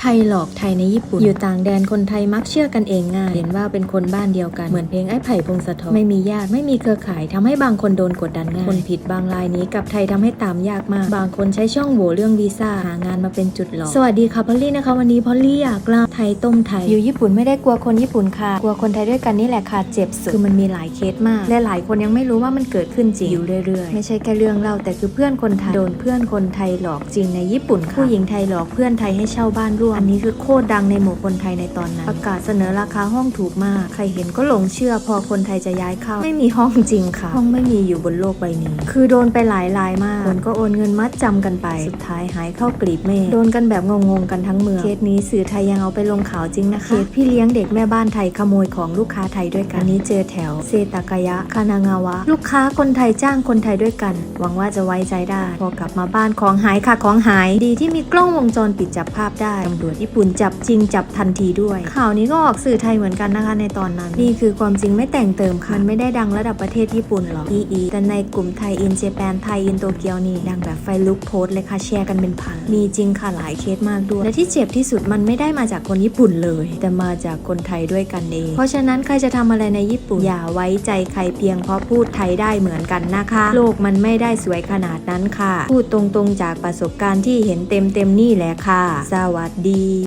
ไทยหลอกไทยในญี่ปุ่น อยู่ต่างแดนคนไทยมักเชื่อกันเองง่าย เห็นว่าเป็นคนบ้านเดียวกัน เหมือนเพลงไอ้ไผ่พงศธรไม่มีญาติไม่มีเครือข่ายทำให้บางคนโดนกดดันง่าย คนผิดบางรายหนี้กลับไทยทำให้ตามยากมาก บางคนใช้ช่องโหว่เรื่องวีซ่าหางานมาเป็นจุดหลอก สวัสดีค่ะพอลลี่นะคะ วันนี้พอลลี่อยากเล่าไทยต้มไทย อยู่ญี่ปุ่นไม่ได้กลัวคนญี่ปุ่นค่ะ กลัวคนไทยด้วยกันนี่แหละค่ะเจ็บสุดคือมันมีหลายเคสมาก และหลายคนยังไม่รู้ว่ามันเกิดขึ้นจริงอยู่เรื่อยๆ ไม่ใช่แค่เรื่องเล่าแต่คือเพื่อนคนไทยโดนเพื่อนคนไทยหลอกจริงในญี่ปุ่นค่ะผู้หญิงไทยหลอกเพื่อนไทยให้เช่าบ้านร่วม อันนี้คือโคตรดังในหมู่คนไทยในตอนนั้น ประกาศเสนอราคาห้องถูกมาก ใครเห็นก็หลงเชื่อพอคนไทยจะย้ายเข้า ไม่มีห้องจริงค่ะ ห้องไม่มีอยู่บนโลกใบนี้ คือโดนไปหลายรายมากคนก็โอนเงินมัดจำกันไป สุดท้ายหายเข้ากลีบเมฆโดนกันแบบงงๆกันทั้งเมืองเคสนี้สื่อไทยยังเอาไปลงข่าวจริงนะคะเคสพี่เลี้ยงเด็กแม่บ้านไทยขโมยของลูกค้าไทยด้วยกันอันนี้เจอแถวเซตากายะคานางาวะ ลูกค้าคนไทยจ้างคนไทยด้วยกัน หวังว่าจะไว้ใจได้ พอกลับมาบ้านของหายค่ะของหายดีที่มีกล้องวงจรปิดจับภาพได้ตำรวจญี่ปุ่นจับจริงจับทันทีด้วย ข่าวนี้ก็ออกสื่อไทยเหมือนกันนะคะในตอนนั้น นี่คือความจริงไม่แต่งเติมค่ะมันไม่ได้ดังระดับประเทศญี่ปุ่นหรอกอีอีแต่ในกลุ่มไทยอินเจแปนไทยอินโตเกียวนี่ดังแบบไฟลุกโพสเลยค่ะแชร์กันเป็นพันมีจริงค่ะหลายเคสมากด้วยและที่เจ็บที่สุดมันไม่ได้มาจากคนญี่ปุ่นเลย แต่มาจากคนไทยด้วยกันเองเพราะฉะนั้นใครจะทำอะไรในญี่ปุ่นอย่าไว้ใจใครเพียงเพราะพูดไทยได้เหมือนกันนะคะ โลกมันไม่ได้สวยขนาดนั้นค่ะ พูดตรงๆจากประสบการณ์ที่เห็นเต็มๆนี่แหละค่ะ สวัสดีり